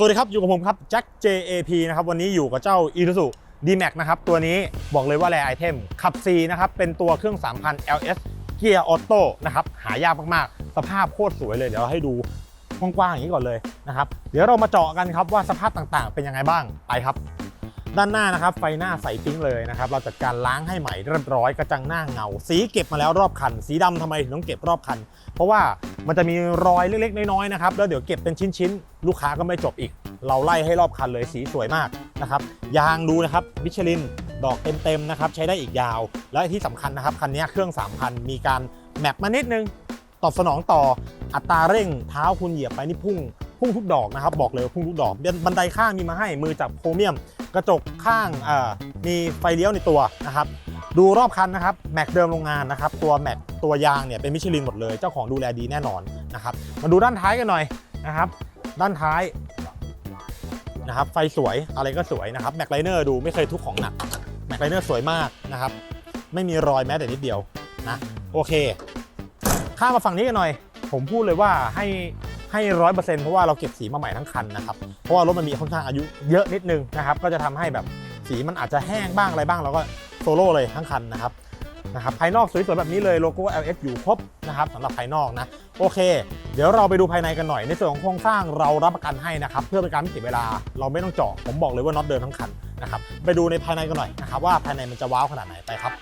สวัสดีครับ อยู่กับผมครับแจ็ค JAP นะครับ วันนี้อยู่กับเจ้า i s u z u D-Max นะครับ ตัวนี้บอกเลยว่าแรไอเทมขับ C นะครับ เป็นตัวเครื่อง 3,000 LS เกียร์ออโต้นะครับ หายากมาก ๆ สภาพโคตรสวยเลย เดี๋ยวให้ดูกว้างๆอย่างนี้ก่อนเลยนะครับ เดี๋ยวเรามาเจาะกันครับว่าสภาพต่างๆ เป็นยังไงบ้าง ไปครับ ด้านหน้านะครับไฟหน้าใสปิ้งเลยนะครับเราจัดการล้างให้ใหม่เรียบร้อยกระจังหน้าเงา สีเก็บมาแล้วรอบคัน สีดำทำไมถึงต้องเก็บรอบคัน เพราะว่ามันจะมีรอยเล็กๆน้อยๆนะครับแล้วเดี๋ยวเก็บเป็นชิ้นๆ ลูกค้าก็ไม่จบอีก เราไล่ให้รอบคันเลยสีสวยมากนะครับยางดูนะครับมิชลินดอกเต็มๆนะครับใช้ได้อีกยาว และที่สำคัญนะครับคันนี้เครื่อง3,000มีการแมปมานิดนึงตอบสนองต่ออัตราเร่งเท้าคุณเหยียบไปนี่พุ่งพุ่งทุกดอกนะครับบอกเลยพุ่งทุกดอกบันไดข้างมีมาให้มือจับโครเมียม กระจกข้างมีไฟเลี้ยวในตัวนะครับ ดูรอบคันนะครับแม็กเดิมโรงงานนะครับ ตัวแม็กตัวยางเนี่ยเป็นมิชลินหมดเลย เจ้าของดูแลดีแน่นอนนะครับ มาดูด้านท้ายกันหน่อยนะครับ ด้านท้ายนะครับ ไฟสวยอะไรก็สวยนะครับแม็กไลเนอร์ดูไม่เคยทุกของหนักแม็กไลเนอร์สวยมากนะครับ ไม่มีรอยแม้แต่นิดเดียวนะโอเค ข้ามมาฝั่งนี้กันหน่อย ผมพูดเลยว่าให้ ให้ร้อยเปอร์เซ็นต์เพราะว่าเราเก็บสีมาใหม่ทั้งคันนะครับ เพราะว่ารถมันมีค่อนข้างอายุเยอะนิดนึงนะครับ ก็จะทำให้แบบสีมันอาจจะแห้งบ้างอะไรบ้างเราก็โซโล่เลยทั้งคันนะครับนะครับภายนอกสวยๆแบบนี้เลยโลโก้ LS อยู่ครบนะครับสำหรับภายนอกนะโอเค เดี๋ยวเราไปดูภายในกันหน่อยในส่วนของโครงสร้างเรารับประกันให้นะครับเพื่อเป็นการไม่เสียเวลาเราไม่ต้องเจาะผมบอกเลยว่าน็อตเดิมทั้งคันนะครับไปดูในภายในกันหน่อยนะครับว่าภายในมันจะว้าวขนาดไหนไปครับ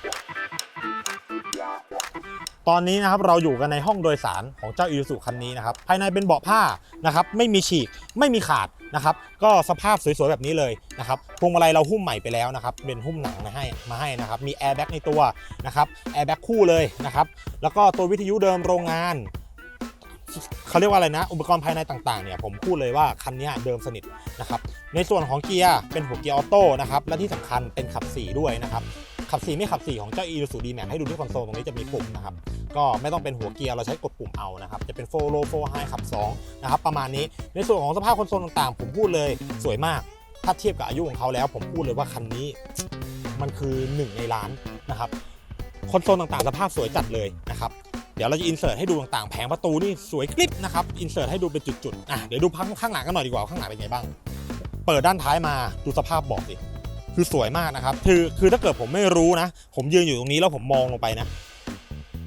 ตอนนี้นะครับเราอยู่กันในห้องโดยสารของเจ้า i s u z u คันนี้นะครับภายในเป็นเบาะผ้านะครับไม่มีฉีกไม่มีขาดนะครับก็สภาพสวยๆแบบนี้เลยนะครับพวงมาลัยเราหุ้มใหม่ไปแล้วนะครับเป็นหุ้มหนังมาให้มาให้นะครับมีแอร์แบ็กในตัวนะครับแอร์แบ็กคู่เลยนะครับแล้วก็ตัววิทยุเดิมโรงงานเขาเรียกว่าอะไรนะ อุปกรณ์ภายในต่างๆเนี่ยผมพูดเลยว่าคันนี้เดิมสนิทนะครับในส่วนของเกียร์เป็นหัวเกียร์ออโต้นะครับและที่สำคัญเป็นขับ4ด้วยนะครับขับ4ไม่ขับ4ของเจ้า i s u z u D-Max ให้ดูที่คอนโซลตรงนี้จะมีปุ่มนะครับ ก็ไม่ต้องเป็นหัวเกียร์เราใช้กดปุ่มเอานะครับจะเป็นโฟโลโฟไฮขับ2นะครับประมาณนี้ในส่วนของสภาพคอนโซลต่างๆ ผมพูดเลยสวยมาก ถ้าเทียบกับอายุของเขาแล้ว ผมพูดเลยว่าคันนี้มันคือ1ในล้านนะครับคอนโซลต่างๆ สภาพสวยจัดเลยนะครับเดี๋ยวเราจะอินเสิร์ตให้ดูต่างๆ แผงประตูนี่สวยกริบนะครับ อินเสิร์ตให้ดูเป็นจุดๆ อะ เดี๋ยวดูพังข้างหลังกันหน่อยดีกว่า ข้างหลังเป็นไงบ้าง เปิดด้านท้ายมาดูสภาพเบอกสิคือสวยมากนะครับ คือ คือถ้าเกิดผมไม่รู้นะ ผมยืนอยู่ตรงนี้แล้วผมมองลงไปนะ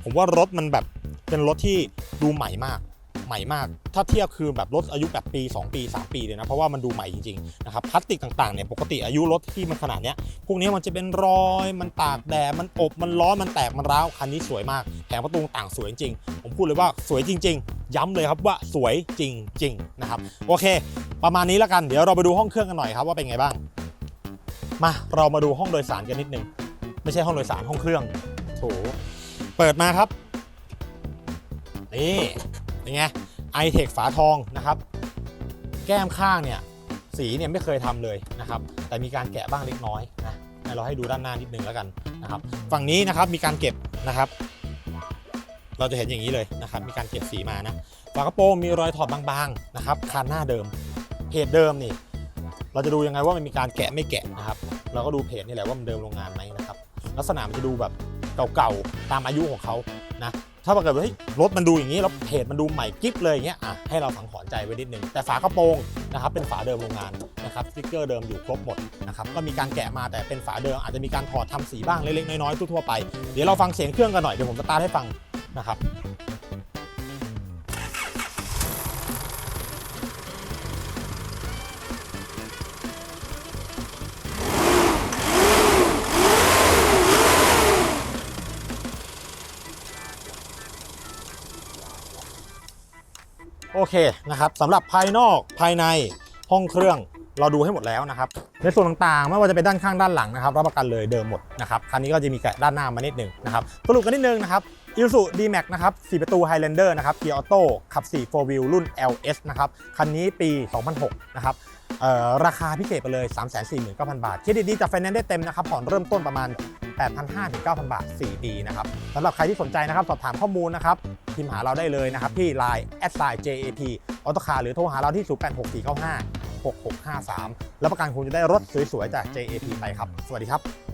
ผมว่ารถมันแบบเป็นรถที่ดูใหม่มากใหม่มาก ถ้าเทียบคือแบบรถอายุแบบปี 2 ปี 3 ปีเลยนะ เพราะว่ามันดูใหม่จริงๆนะครับพลาสติกต่างๆเนี่ยปกติอายุรถที่มันขนาดเนี้ยพวกนี้มันจะเป็นรอยมันตากแดดมันอบมันร้อนมันแตกมันร้าวคันนี้สวยมากแผงประตูต่างสวยจริงผมพูดเลยว่าสวยจริง ๆ ย้ำเลยครับว่าสวยจริงๆนะครับโอเค ประมาณนี้แล้วกันเดี๋ยวเราไปดูห้องเครื่องกันหน่อยครับว่าเป็นไงบ้างมาเรามาดูห้องโดยสารกันนิดนึงไม่ใช่ห้องโดยสารห้องเครื่องโถ เปิดมาครับ นี่เป็นไงไอเทคฝาทองนะครับ แก้มข้างเนี่ย สีเนี่ยไม่เคยทำเลยนะครับ แต่มีการแกะบ้างเล็กน้อยนะเราให้ดูด้านหน้านิดนึงแล้วกันนะครับ ฝั่งนี้นะครับมีการเก็บนะครับ เราจะเห็นอย่างนี้เลยนะครับ มีการเก็บสีมานะฝากระโปรงมีรอยถอดบางๆนะครับคานหน้าเดิมเพจเดิมนี่ เราจะดูยังไงว่ามันมีการแกะไม่แกะนะครับ เราก็ดูเพจนี่แหละว่ามันเดิมโรงงานไหมนะครับ ลักษณะมันจะดูแบบ เก่าๆ ตามอายุของเขานะถ้าเกิดว่าเฮ้ยรถมันดูอย่างนี้แล้วเพจมันดูใหม่กิ๊บเลยอย่างเงี้ยอะให้เราสังหรณ์ใจไว้นิดนึง แต่ฝากระโปรงนะครับเป็นฝาเดิมโรงงานนะครับสติ๊กเกอร์เดิมอยู่ครบหมดนะครับก็มีการแกะมาแต่เป็นฝาเดิมอาจจะมีการถอดทำสีบ้างเล็กๆน้อยๆทั่วๆไป เดี๋ยวเราฟังเสียงเครื่องกันหน่อยเดี๋ยวผมสตาร์ทให้ฟังนะครับ โอเคนะครับสำหรับภายนอกภายในห้องเครื่องเราดูให้หมดแล้วนะครับ ในส่วนต่างๆ ไม่ว่าจะเป็นด้านข้างด้านหลังนะครับรับประกันเลยเดิมหมดนะครับคันนี้ก็จะมีแกะด้านหน้ามานิดหนึ่งนะครับสรุปกันนิดนึงนะครับ i s u D-Max นะครับ4ประตู Highlander นะครับเกียร์ออโต้ขับ4 4 wheel รุ่น LS นะครับคันนี้ปี 2006 นะครับราคาพิเศษไปเลย 349,000 บาท เครดิตดีจากไฟแนนซ์ได้เต็มนะครับ ผ่อนเริ่มต้นประมาณ 8,500ถึง9,000 บาท4ปีนะครับสำหรับใครที่สนใจนะครับ สอบถามข้อมูลนะครับพิมพ์หาเราได้เลยนะครับที่ Line @JAP ออโตคาหรือโทรหาเราที่ 086495 6653 แล้วประกันคุณจะได้รถสวยๆจาก JAP ไปครับ สวัสดีครับ